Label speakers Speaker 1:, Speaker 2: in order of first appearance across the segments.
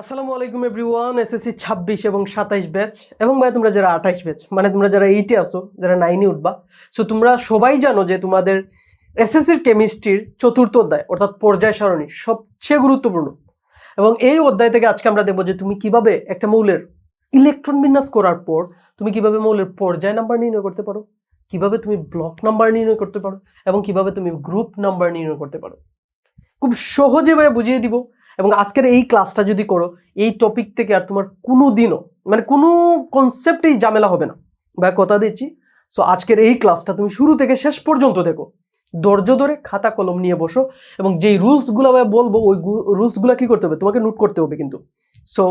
Speaker 1: আসসালামু আলাইকুম everyone SSC ছাব্বিশ এবং সাতাইশ ব্যাচ। এবং ভাই, তোমরা যারা আঠাইশ ব্যাচ মানে তোমরা যারা এইটে আসো যারা নাইনে উঠবা সো তোমরা সবাই জানো যে তোমাদের এসএসসির কেমিস্ট্রির চতুর্থ অধ্যায়, অর্থাৎ পর্যায় সারণী সবচেয়ে গুরুত্বপূর্ণ। এবং এই অধ্যায় থেকে আজকে আমরা দেখব যে তুমি কীভাবে একটা মৌলের ইলেকট্রন বিন্যাস করার পর তুমি কীভাবে মৌলের পর্যায় নাম্বার নির্ণয় করতে পারো, কীভাবে তুমি ব্লক নাম্বার নির্ণয় করতে পারো, এবং কীভাবে তুমি গ্রুপ নাম্বার নির্ণয় করতে পারো। খুব সহজে ভাবে বুঝিয়ে দিব এবং আজকের এই ক্লাসটা যদি করো, এই টপিক থেকে আর তোমার কোনো দিনও মানে কোনো কনসেপ্টেই ঝামেলা হবে না। ভাই কথা দিচ্ছি সো আজকের এই ক্লাসটা তুমি শুরু থেকে শেষ পর্যন্ত দেখো। ধৈর্য ধরে খাতা কলম নিয়ে বসো এবং যেই রুলসগুলো ভাই বলব, ওই রুলসগুলো কি করতে হবে? তোমাকে নোট করতে হবে কিন্তু। সো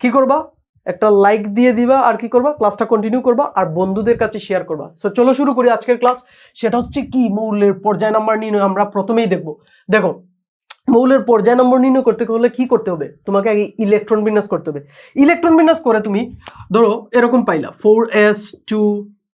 Speaker 1: কি করবা? একটা লাইক দিয়ে দিবা আর কি করবা? ক্লাসটা কন্টিনিউ করবা আর বন্ধুদের কাছে শেয়ার করবা। সো চলো শুরু করি আজকের ক্লাস সেটা হচ্ছে কি? মৌলের পর্যায় নাম্বার নির্ণয় আমরা প্রথমেই দেখব। দেখো মৌলের পর্যায় নম্বর নির্ণয় করতে হলে কি করতে হবে? তোমাকে আগে ইলেকট্রন বিন্যাস করতে হবে। ইলেকট্রন বিন্যাস করে তুমি, ধরো, এরকম পাইলা four S two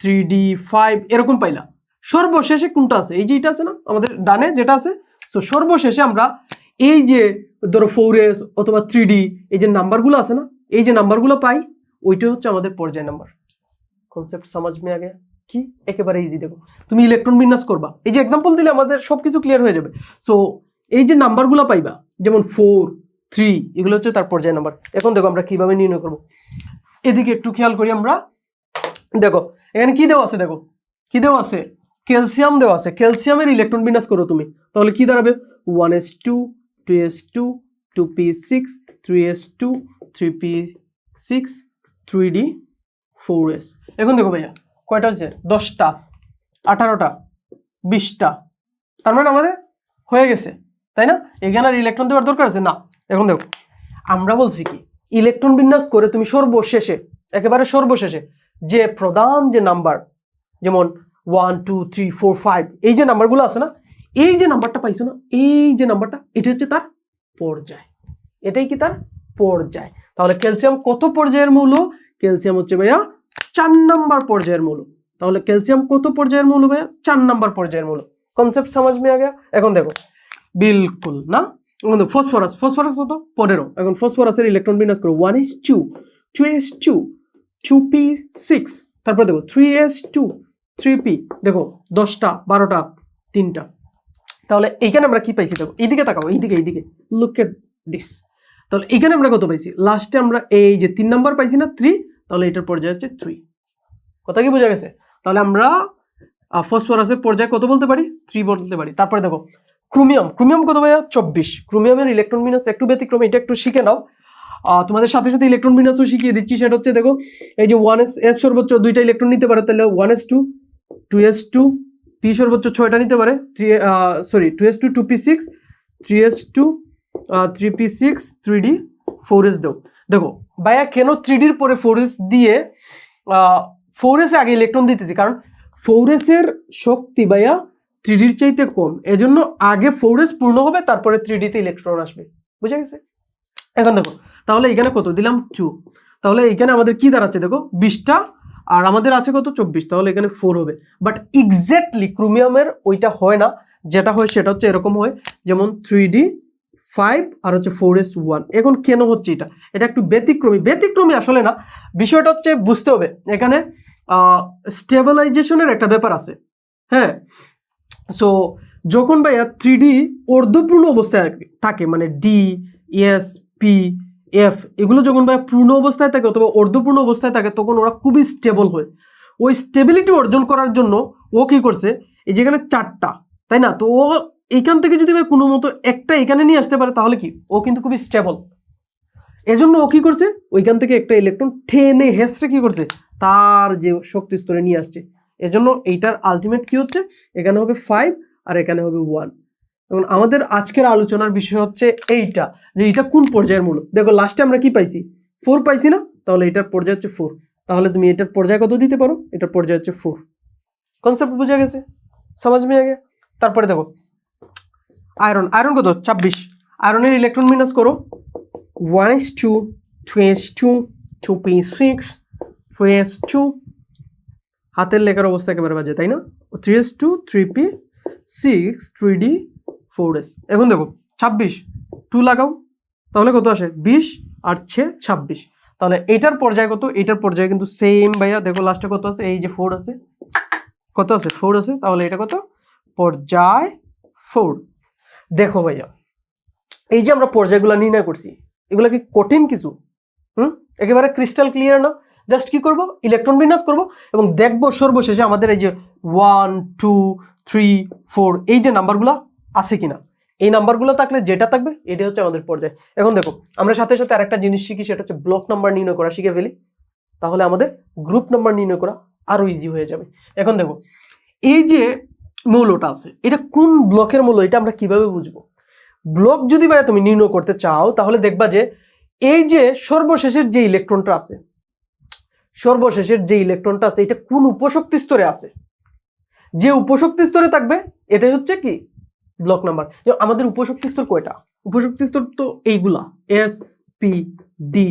Speaker 1: three D five এরকম পাইলা। সর্বশেষে কোনটা আছে? এই যে এটা আছে না? আমাদের ডানে যেটা আছে সো সর্বশেষে আমরা এই যে, ধরো ফোর এস অথবা থ্রি ডি এই যে নাম্বারগুলো আছে না, এই যে নাম্বারগুলো পাই, ওইটা হচ্ছে আমাদের পর্যায় নাম্বার। কনসেপ্ট সমাজ মে আগে। কি? একেবারে ইজি দেখো। তুমি ইলেকট্রন বিন্যাস করবা। এই যে এক্সাম্পল দিলে আমাদের সব কিছু ক্লিয়ার হয়ে যাবে। সো এই যে নাম্বারগুলো পাইবা, যেমন ফোর থ্রি এগুলো হচ্ছে তার পর্যায় নাম্বার এখন দেখো আমরা কীভাবে নির্ণয় করব। এদিকে একটু খেয়াল করি আমরা। দেখো, এখানে কি দেওয়া আছে দেখো? কি দেওয়া আছে? ক্যালসিয়াম দেওয়া আছে। ক্যালসিয়ামের ইলেকট্রন বিন্যাস করো তুমি। তাহলে কি দাঁড়াবে? One S two two S two two P six three S two three P six three D four S এখন দেখো ভাইয়া, কয়টা হচ্ছে দশটা, আঠারোটা, বিশটা। তার মানে আমাদের হয়ে গেছে। তাই না? এখানে আর ইলেকট্রন দেওয়ার দরকার আছে? না। এখন দেখো, আমরা বলছি কি ইলেকট্রন বিন্যাস করে তুমি সর্বশেষে, একেবারে সর্বশেষে যে প্রধান যে নাম্বার যেমন one two three four five এই যে নাম্বারগুলো আছে না, এই যে নাম্বারটা পাইছো না, এই যে নাম্বারটা এটা হচ্ছে তার পর্যায়। এটাই কি তার পর্যায়? তাহলে ক্যালসিয়াম কত পর্যায়ের মৌল? ক্যালসিয়াম হচ্ছে ভাইয়া চার নাম্বার পর্যায়ের মৌল। তাহলে ক্যালসিয়াম কত পর্যায়ের মৌল ভাইয়া? চার নাম্বার পর্যায়ের মৌল। কনসেপ্ট সমাজ মে আগে এখন দেখো বিলকুল, না? এখন দেখো ফসফরাস ফসফরাস কত? পনেরো। এখন ফসফরাসের ইলেকট্রন বিন্যাস করো one S two two S two two P six তারপরে দেখো three S two three P দেখো, দশটা, বারোটা, তিনটা। তাহলে এইখানে আমরা কি পাইছি দেখো, এইদিকে তাকাও, এইদিকে এইদিকে। লুক এট দিস তাহলে এইখানে আমরা কত পাইছি? লাস্টে আমরা এই যে তিন নাম্বার পাইছি না থ্রি তাহলে এটার পর্যায়ে হচ্ছে থ্রি কথা কি বোঝা গেছে? তাহলে আমরা ফসফরাসের পর্যায়ে কত বলতে পারি? থ্রি বলতে পারি। তারপরে দেখো ক্রোমিয়াম ক্রোমিয়াম কত ভাইয়া? চব্বিশ। ক্রোমিয়ামের ইলেকট্রন বিন্যাস একটু ব্যতিক্রম, এটা একটু শিখে নাও। তোমাদের সাথে সাথে ইলেকট্রন বিন্যাসও শিখিয়ে দিচ্ছি, সেটা হচ্ছে দেখো, এই যে ওয়ান এস এস সর্বোচ্চ দুইটা ইলেকট্রন নিতে পারে, তাহলে one S two two S two P সর্বোচ্চ ছয়টা নিতে পারে three sorry two S two two P six three S two three P six three D four S দেও। দেখো, ভাইয়া কেন থ্রি ডির পরে ফোর এস দিয়ে ফোর এসে আগে ইলেকট্রন দিতেছি? কারণ ফোর এসের শক্তি ভাইয়া থ্রি ডির চাইতে কম। এজন্য আগে ফোর এস পূর্ণ হবে, তারপরে থ্রি ডিতে ইলেকট্রন আসবে। বুঝে গেছে? এখন দেখো, তাহলে এখানে কত? দিলাম টু তাহলে এখানে আমাদের কি দাঁড়াচ্ছে দেখো? বিশটা, আর আমাদের আছে কত? চব্বিশ। তাহলে এখানে ফোর হবে। বাট এক্স্যাক্টলি ক্রোমিয়ামের ওইটা হয় না। যেটা হয় সেটা হচ্ছে এরকম হয়, যেমন থ্রি ডি ফাইভ আর হচ্ছে ফোর এস ওয়ান এখন কেন হচ্ছে এটা? এটা একটু ব্যতিক্রমী। ব্যতিক্রমী আসলে না। বিষয়টা হচ্ছে বুঝতে হবে। এখানে স্টেবিলাইজেশনের একটা ব্যাপার আছে। হ্যাঁ? সো যখন ভাইয়া থ্রি ডি অর্ধপূর্ণ অবস্থায় থাকে- মানে ডি এস পি এফ এগুলো যখন ভাইয়া পূর্ণ অবস্থায় থাকে অথবা অর্ধপূর্ণ অবস্থায় থাকে, তখন ওরা খুবই স্টেবল হয়। ওই স্টেবিলিটি অর্জন করার জন্য ও কি করছে, এই যেখানে চারটা, তাই না? তো ও এইখান থেকে যদি ভাই কোনো মতো একটা এখানে নিয়ে আসতে পারে, তাহলে কি? ও কিন্তু খুবই স্টেবল এজন্য ও কি করছে? ওইখান থেকে একটা ইলেকট্রন টেনে হেসড়ে কি করছে? তার যে শক্তি স্তরে নিয়ে আসছে। এজন্য এইটার আলটিমেট কি হচ্ছে? এখানে হবে ফাইভ আর এখানে হবে ওয়ান এবং আমাদের আজকের আলোচনার বিষয় হচ্ছে এইটা, যে এইটা কোন পর্যায়ের মূল দেখো লাস্টে আমরা কি পাইছি? ফোর পাইছি না? তাহলে এটার পর্যায় হচ্ছে ফোর তাহলে তুমি এটার পর্যায় কত দিতে পারো? এটার পর্যায় হচ্ছে ফোর কনসেপ্ট বুঝে গেছে? সমাজ মেয়ে আগে? তারপরে দেখো। আয়রন আয়রন কত? ছাব্বিশ। আয়রনের ইলেকট্রন বিন্যাস করো। One S two two S two two P six three S two হাতের লেখার অবস্থা একেবারে বাজে, তাই না? Three S two three P six three D four S এখন দেখো, ছাব্বিশ টু লাগাও, তাহলে কত আসে? বিশ, আর ছে, ছাব্বিশ। তাহলে এটার পর্যায়ে কত? এটার পর্যায়ে কিন্তু সেম ভাইয়া। দেখো লাস্টে কত আছে? এই যে ফোর আছে। কত আছে? ফোর আছে। তাহলে এটা কত? পর্যায় ফোর দেখো ভাইয়া, এই যে আমরা পর্যায়গুলো নির্ণয় করছি, এগুলো কি কঠিন কিছু? হুম? একেবারে ক্রিস্টাল ক্লিয়ার না? জাস্ট কি করব? ইলেকট্রন বিন্যাস করব এবং দেখব সর্বশেষে আমাদের এই যে ওয়ান টু থ্রি ফোর এই যে নাম্বারগুলো আছে কিনা। এই নাম্বারগুলো থাকলে যেটা থাকবে এটা হচ্ছে আমাদের পর্যায়। এখন দেখো, আমরা সাথে সাথে আরেকটা জিনিস শিখি, সেটা হচ্ছে ব্লক নাম্বার নির্ণয় করা শিখে ফেলি। তাহলে আমাদের গ্রুপ নাম্বার নির্ণয় করা আরও ইজি হয়ে যাবে। এখন দেখো, এই যে মৌলটা আছে, এটা কোন ব্লকের মৌল, এটা আমরা কীভাবে বুঝব? ব্লক যদি ভাই তুমি নির্ণয় করতে চাও, তাহলে দেখবা যে এই যে সর্বশেষের যে ইলেকট্রনটা আছে সর্বশেষের যে ইলেকট্রনটা আছে, এটা কোন উপশক্তি স্তরে আছে? যে উপশক্তি স্তরে থাকবে, এটাই হচ্ছে কি? ব্লক নাম্বার আমাদের উপশক্তি স্তর কয়টা? উপশক্তি স্তর তো এইগুলা এস পি ডি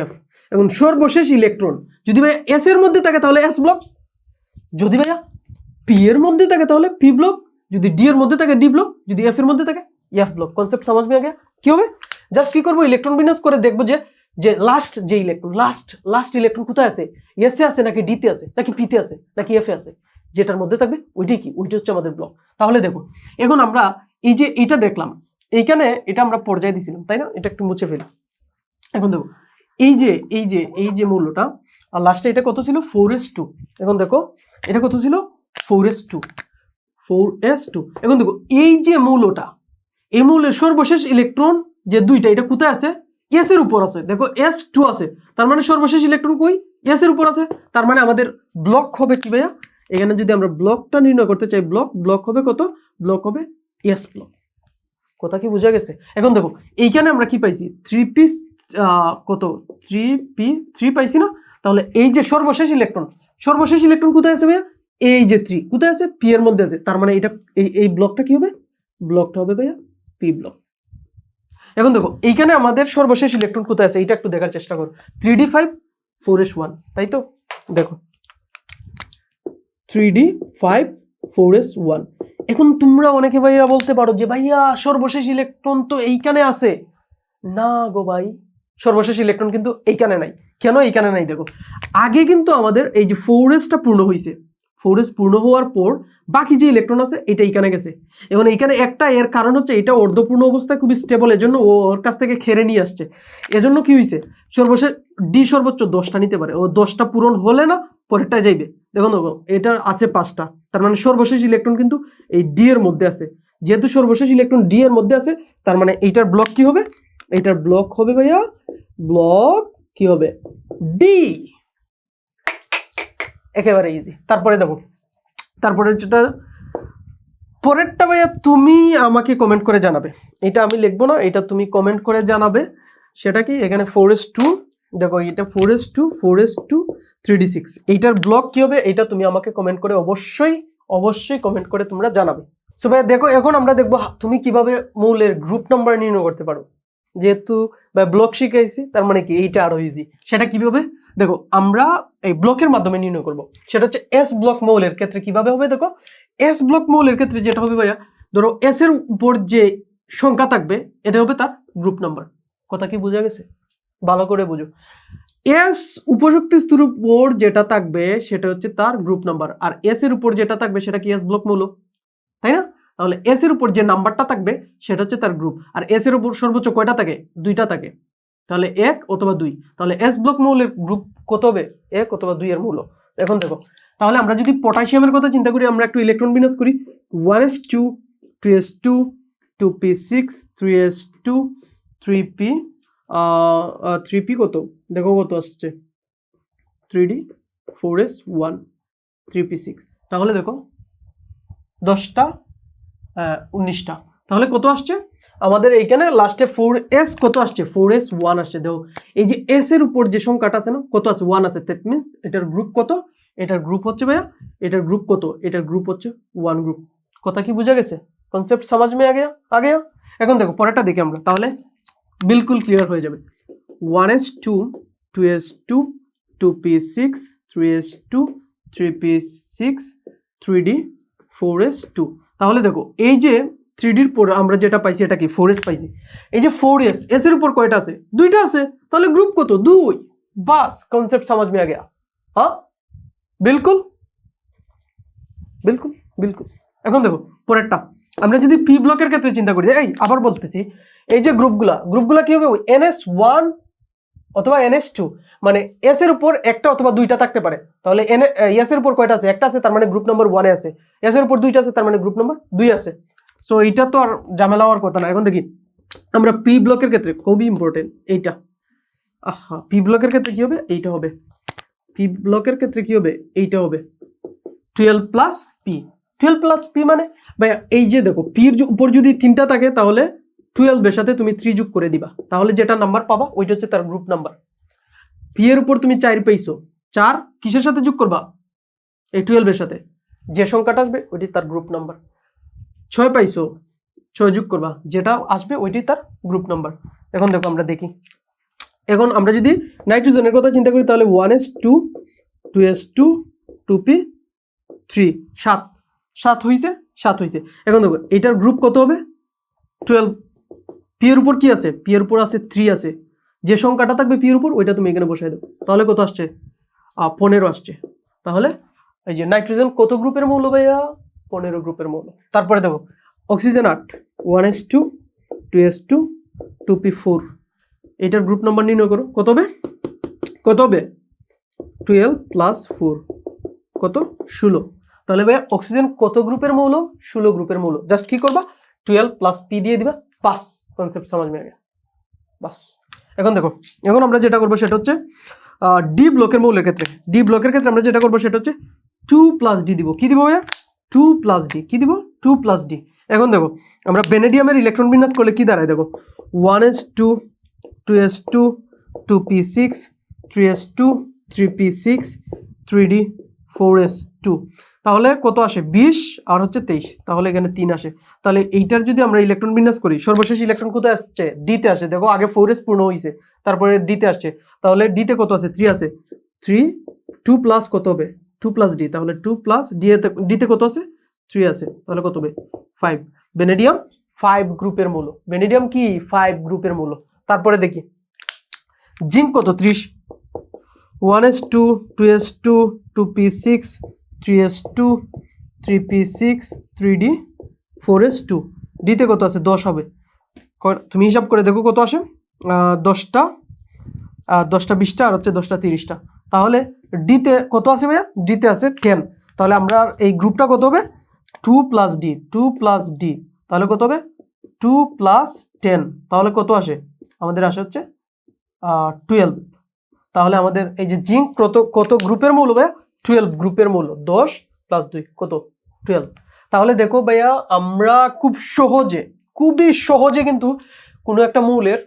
Speaker 1: এফ এবং সর্বশেষ ইলেকট্রন, যদি ভাই এস এর মধ্যে থাকে তাহলে এস ব্লক যদি ভাইয়া পি এর মধ্যে থাকে তাহলে পি ব্লক যদি ডি এর মধ্যে থাকে ডি ব্লক যদি এফ এর মধ্যে থাকে এফ ব্লক কনসেপ্ট সমাজ মে আগে কি হবে? জাস্ট কি করব? ইলেকট্রন বিন্যাস করে দেখব যে যে লাস্ট যে ইলেকট্রন লাস্ট লাস্ট ইলেকট্রন কোথায় আছে? এসে আছে নাকি ডিতে আছে? নাকি পিতে আছে? নাকি এফে আছে? যেটার মধ্যে থাকবে ওইটাই কি? ওইটা হচ্ছে আমাদের ব্লক তাহলে দেখো এখন আমরা এই যে এটা দেখলাম, এইখানে এটা আমরা পর্যায়ে দিছিলাম, তাই না? এটা একটু মুছে ফেলি। এখন দেখো এই যে এই যে এই যে মূল্যটা আর লাস্টে এটা কত ছিল? ফোর এস টু এখন দেখো, এটা কত ছিল? Four S two four S two এখন দেখো, এই যে মৌলটা, এই মৌলের সর্বশেষ ইলেকট্রন যে দুইটা, এটা কোথায় আছে? এস এর উপর আছে। দেখো এস টু আছে। তার মানে সর্বশেষ ইলেকট্রন কই? এস এর উপর আছে। তার মানে আমাদের ব্লক হবে কি ভাইয়া? এখানে যদি আমরা ব্লকটা নির্ণয় করতে চাই ব্লক ব্লক হবে কত? ব্লক হবে এস ব্লক কথা কি বোঝা গেছে? এখন দেখো, এইখানে আমরা কি পাইছি? থ্রি পিস কত? থ্রি পি থ্রি পাইছি না? তাহলে এই যে সর্বশেষ ইলেকট্রন সর্বশেষ ইলেকট্রন কোথায় আছে ভাইয়া? এই যে থ্রি কোথায় আছে? পি এর মধ্যে আছে। তার মানে এটা, এই ব্লকটা কি হবে? ব্লকটা হবে ভাইয়া? পি ব্লক এখন দেখো, এইখানে আমাদের সর্বশেষ ইলেকট্রন কোথায় আছে? এটা একটু দেখার চেষ্টা করো। Three D five four S one তাই তো? দেখো। Three D five four S one এখন তোমরা অনেকে ভাইয়া বলতে পারো যে, ভাইয়া, সর্বশেষ ইলেকট্রন তো এইখানে আছে। না গো ভাই, সর্বশেষ ইলেকট্রন কিন্তু এইখানে নাই। কেন এইখানে নাই দেখো? আগে কিন্তু আমাদের এই যে ফোর এসটা পূর্ণ হয়েছে ফোর এস পূর্ণ হওয়ার পর বাকি যে ইলেকট্রন আছে, এটা এইখানে গেছে। এখন এইখানে একটা এর কারণ হচ্ছে এটা অর্ধপূর্ণ অবস্থায় খুবই স্টেবল এজন্য ওর কাছ থেকে খেরে নিয়ে আসছে। এজন্য কি হয়েছে সর্বশেষ ডি সর্বোচ্চ দশটা নিতে পারে। ও দশটা পূরণ হলে না পরেরটা যাইবে। দেখুন দেখো এটার আছে পাঁচটা। তার মানে সর্বশেষ ইলেকট্রন কিন্তু এই ডি এর মধ্যে আছে। যেহেতু সর্বশেষ ইলেকট্রন ডি এর মধ্যে আছে, তার মানে এইটার ব্লক কি হবে? এইটার ব্লক হবে ভাইয়া ব্লক কি হবে? ডি একেবারে ইজি তারপরে দেবো। তারপরে যেটা, পরেরটা ভাইয়া তুমি আমাকে কমেন্ট করে জানাবে। এটা আমি লিখব না, এটা তুমি কমেন্ট করে জানাবে। সেটা কি? এখানে ফোর এস টু দেখো, এটা four S two four S two three D six এইটার ব্লক কী হবে? এটা তুমি আমাকে কমেন্ট করে অবশ্যই অবশ্যই কমেন্ট করে তোমরা জানাবে। সো ভাইয়া, দেখো, এখন আমরা দেখব তুমি কীভাবে মূলের গ্রুপ নাম্বার নির্ণয় করতে পারো। যেহেতু, বা ব্লক শিখাইছি, তার মানে কি এইটা আরও ইজি সেটা কীভাবে? দেখো, আমরা এই ব্লকের মাধ্যমে নির্ণয় করব। সেটা হচ্ছে এস ব্লক মৌলের ক্ষেত্রে কীভাবে হবে, দেখো? এস ব্লক মৌলের ক্ষেত্রে যেটা হবে ভাইয়া, ধরো এস এর উপর যে সংখ্যা থাকবে, এটা হবে তার গ্রুপ নাম্বার কথা কি বোঝা গেছে? ভালো করে বুঝো। এস উপশক্তি স্তর উপর যেটা থাকবে, সেটা হচ্ছে তার গ্রুপ নাম্বার আর এস এর উপর যেটা থাকবে, সেটা কি এস ব্লক মৌল? তাই না? তাহলে এস এর উপর যে নাম্বারটা থাকবে, সেটা হচ্ছে তার গ্রুপ আর এস এর উপর সর্বোচ্চ কয়টা থাকে? দুইটা থাকে। তাহলে এক অথবা দুই। তাহলে এস ব্লক মৌলের গ্রুপ কত হবে? এক অথবা দুই এর মৌল। এখন দেখো, তাহলে আমরা যদি পটাশিয়ামের কথা চিন্তা করি, আমরা একটু ইলেকট্রন বিন্যাস করি। One S two two S two two P six three S two three P three P কত? দেখো কত আসছে। Three D four S one three P six তাহলে দেখো, দশটা উনিশটা। তাহলে কত আসছে? আমাদের এইখানে লাস্টে ফোর এস কত আসছে? ফোর এস ওয়ান আসছে। দেখো, এই যে এস এর উপর যে সংখ্যাটা আছে না, কত আছে? ওয়ান আছে। দ্যাট মিনস এটার গ্রুপ কত? এটার গ্রুপ হচ্ছে ভাইয়া, এটার গ্রুপ কত? এটার গ্রুপ হচ্ছে ওয়ান গ্রুপ কথা কি বোঝা গেছে? কনসেপ্ট সমাজ মে আগে আগে? এখন দেখো, পরেরটা দেখি আমরা। তাহলে বিলকুল ক্লিয়ার হয়ে যাবে। One S two two S two two P six three S two three P six three D four S two তাহলে দেখো, এই যে থ্রি ডির পর আমরা যেটা পাইছি এটা কি? ফোর এস পাইছি। এই যে ফোর এস এস এর উপর কয়টা আছে? দুইটা আছে। তাহলে গ্রুপ কত? দুই। বাস কনসেপ্ট সমাজ মে আ গয়া। হ্যাঁ? বিলকুল? বিলকুল? বিলকুল। এখন দেখো, পরেরটা। আমরা যদি পি ব্লকের ক্ষেত্রে চিন্তা করি, এই আবার বলতেছি, এই যে গ্রুপগুলা গ্রুপগুলা কি হবে? এন এস ওয়ান অথবা এনএস টু মানে এস এর উপর একটা অথবা দুইটা থাকতে পারে। তাহলে এন এস এর উপর কয়টা আছে? একটা আছে, তার মানে গ্রুপ নম্বর ওয়ানে আছে। এস এর উপর দুইটা আছে, তার মানে গ্রুপ নম্বর দুই আছে। সো এইটা তো আর ঝামেলা হওয়ার কথা না। এখন দেখি, আমরা পি ব্লকের ক্ষেত্রে, খুবই ইম্পর্টেন্ট এইটা। আহা পি ব্লকের ক্ষেত্রে কি হবে? এইটা হবে। পি ব্লকের ক্ষেত্রে কি হবে? এইটা হবে। Twelve plus P twelve plus P মানে ভাই এই যে দেখো পির উপর যদি তিনটা থাকে, তাহলে টুয়েলভের সাথে তুমি থ্রি যোগ করে দিবা। তাহলে যেটা নাম্বার পাবা, ওইটা হচ্ছে তার গ্রুপ নাম্বার পি এর উপর তুমি চার পেয়েছ। চার কিসের সাথে যোগ করবা? এই টুয়েলভের সাথে। যে সংখ্যাটা আসবে, ওইটি তার গ্রুপ নাম্বার ছয় পাইছো, ছয় যোগ করবা। যেটা আসবে, ওইটি তার গ্রুপ নাম্বার এখন দেখো, আমরা দেখি। এখন আমরা যদি নাইট্রোজেনের কথা চিন্তা করি, তাহলে one S two two S two two P three সাত। সাত হয়েছে সাত হয়েছে এখন দেখো, এইটার গ্রুপ কত হবে? টুয়েলভ পি এর উপর কি আছে? পি এর উপর আছে থ্রি আছে। যে সংখ্যাটা থাকবে পি এর উপর, ওইটা তুমি এখানে বসাই দেবো। তাহলে কত আসছে? পনেরো আসছে। তাহলে এই যে নাইট্রোজেন কত গ্রুপের মৌল ভাইয়া? পনেরো গ্রুপের মৌল। তারপরে দেখো অক্সিজেন আট one S two two S two two P four এটার গ্রুপ নাম্বার নির্ণয় করো। কত হবে? কত হবে? টুয়েলভ প্লাস ফোর কত? ষোলো। তাহলে ভাইয়া অক্সিজেন কত গ্রুপের মৌল? ষোলো গ্রুপের মৌল। জাস্ট কি করবা? টুয়েলভ প্লাস পি দিয়ে দিবা কনসেপ্ট সমাজ মে গেল। বাস। এখন দেখো, এখন আমরা যেটা করব সেটা হচ্ছে ডি ব্লকের মৌলের ক্ষেত্রে। ডি ব্লকের ক্ষেত্রে আমরা যেটা করব সেটা হচ্ছে টু প্লাস ডি দিব। কী দিব ভাইয়া? টু প্লাস ডি কী দিব? টু প্লাস ডি এখন দেখো, আমরা বেনেডিয়ামের ইলেকট্রন বিন্যাস করলে কী দাঁড়ায়? দেখো one S two two S two two P six three S two three P six three D four S two তাহলে কত আসে? বিশ আর হচ্ছে তেইশ। তাহলে এখানে তিন আসে। তাহলে এইটার যদি আমরা ইলেকট্রন বিন্যাস করি, সর্বশেষ ইলেকট্রন কোথায় আসছে? ডিতে আসে। দেখো, আগে ফোর এস পূর্ণ হয়েছে তারপরে ডিতে আসছে। তাহলে ডিতে কত আছে থ্রি আছে থ্রি টু প্লাস কত হবে? টু প্লাস ডি তাহলে টু প্লাস ডি এতে ডিতে কত আছে থ্রি আছে তাহলে কত হবে? ফাইভ বেনেডিয়াম ফাইভ গ্রুপের মূল। বেনেডিয়াম কি? ফাইভ গ্রুপের মূল। তারপরে দেখি। জিঙ্ক কত? ত্রিশ। One S two two S two two P six three S two three P six three D four S two ডিতে কত আছে? দশ হবে। তুমি হিসাব করে দেখো কত আসে। দশটা দশটা বিশটা আর হচ্ছে দশটা তিরিশটা। তাহলে ডিতে কত আছে ভাইয়া? ডিতে আছে টেন তাহলে আমরা এই গ্রুপটা কত হবে? Two plus D two plus D তাহলে কত হবে? টু প্লাস টেন তাহলে কত আসে? আমাদের আসে হচ্ছে টুয়েলভ তাহলে আমাদের এই যে জিঙ্ক কত কত গ্রুপের মৌল ভাইয়া? টুয়েলভ গ্রুপের মূল্য, দশ প্লাস দুই, কত? টুয়েলভ তাহলে দেখো ভাইয়া, আমরা খুব সহজে, খুবই সহজে কিন্তু কোনো একটা মৌলের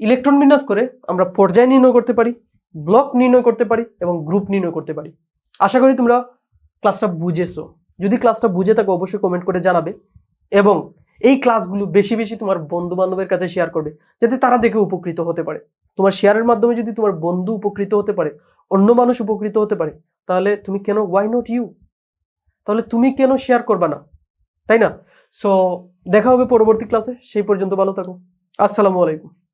Speaker 1: ইলেকট্রন বিন্যাস করে আমরা পর্যায় নির্ণয় করতে পারি ব্লক নির্ণয় করতে পারি এবং গ্রুপ নির্ণয় করতে পারি। আশা করি তোমরা ক্লাসটা বুঝেছ। যদি ক্লাসটা বুঝে থাকো, অবশ্যই কমেন্ট করে জানাবে এবং এই ক্লাসগুলো বেশি বেশি তোমার বন্ধু বান্ধবের কাছে শেয়ার করবে, যাতে তারা দেখে উপকৃত হতে পারে। তোমার শেয়ারের মাধ্যমে যদি তোমার বন্ধু উপকৃত হতে পারে, অন্য মানুষ উপকৃত হতে পারে তাহলে তুমি কেন ওয়াই নট ইউ তাহলে তুমি কেন শেয়ার করবা না? তাই না? সো দেখা হবে পরবর্তী ক্লাসে সেই পর্যন্ত ভালো থাকো। আসসালামু আলাইকুম।